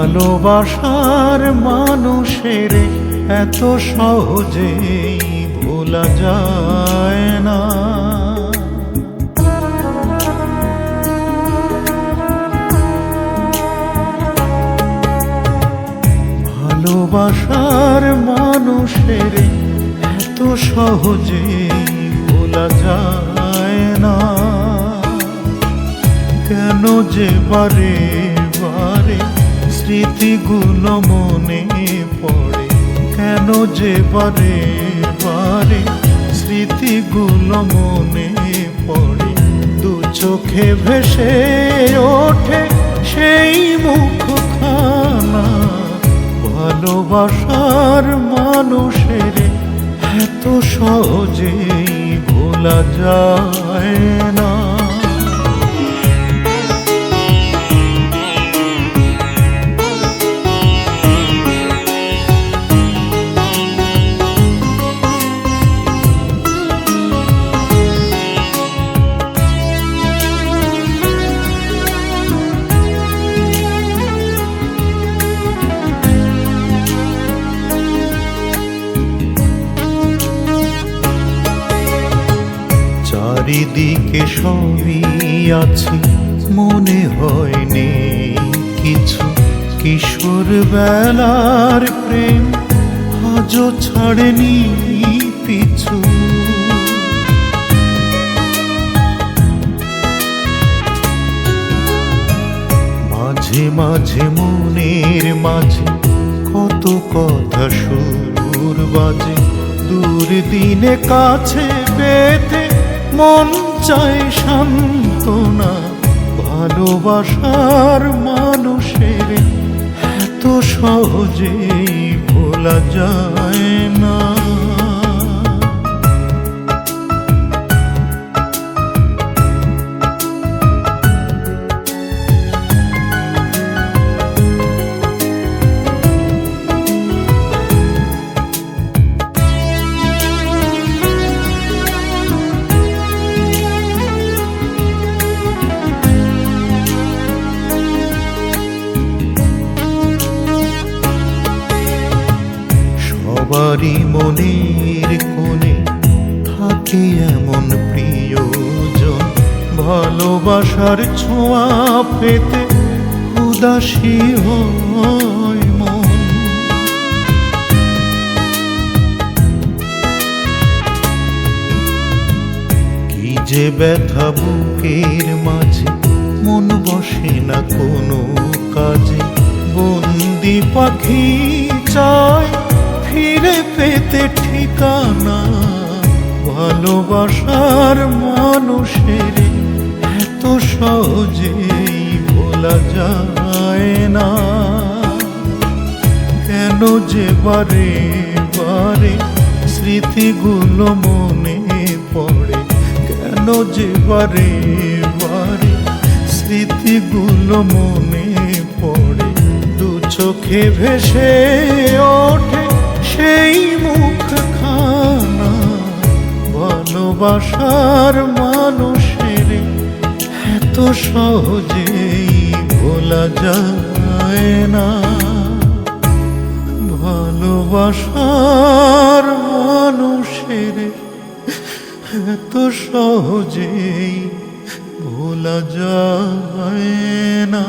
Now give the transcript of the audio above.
ভালোবাসার মানুষের এত সহজেই ভোলা যায় না। ভালোবাসার মানুষের এত সহজেই ভোলা যায় না। কেন যে বারে স্মৃতিগুলো মনে পড়ে। কেন যে বারে বারে স্মৃতিগুলো মনে পড়ে। দু চোখে ভেসে ওঠে সেই মুখ মুখখানা। ভালোবাসার মানুষের এত সহজেই ভোলা যায় না। চারিদিকে সবই আছে, মনে হয়নি কিছু। কিশোর বেলার প্রেম আজও ছাড়েনি পিছু। মাঝে মাঝে মনের মাঝে কত কথা সুর বাজে, দূর দিনে কাছে পেতে মন চায় সান্ত্বনা ভালোবাসার মানুষের এত সহজেই ভোলা যায় না। সবারই মনের কোণে থাকে এমন প্রিয়জন। ভালোবাসার ছোঁয়া পেতে উদাসী কি যে ব্যথা বুকের মাঝে, মন বসে না কোনো কাজে। বন্দি পাখি চায় ভালোবাসার মানুষের এত সহজেই ভোলা যায় না। কেন যে বারে বারে স্মৃতিগুলো মনে পড়ে? কেন যে বারে বারে স্মৃতিগুলো মনে পড়ে? দু চোখে ভেসে ওঠে সেই মুখখানা ভালোবাসার মানুষের এত সহজেই ভোলা যায় না। ভালোবাসার মানুষের এত সহজেই ভোলা যায় না।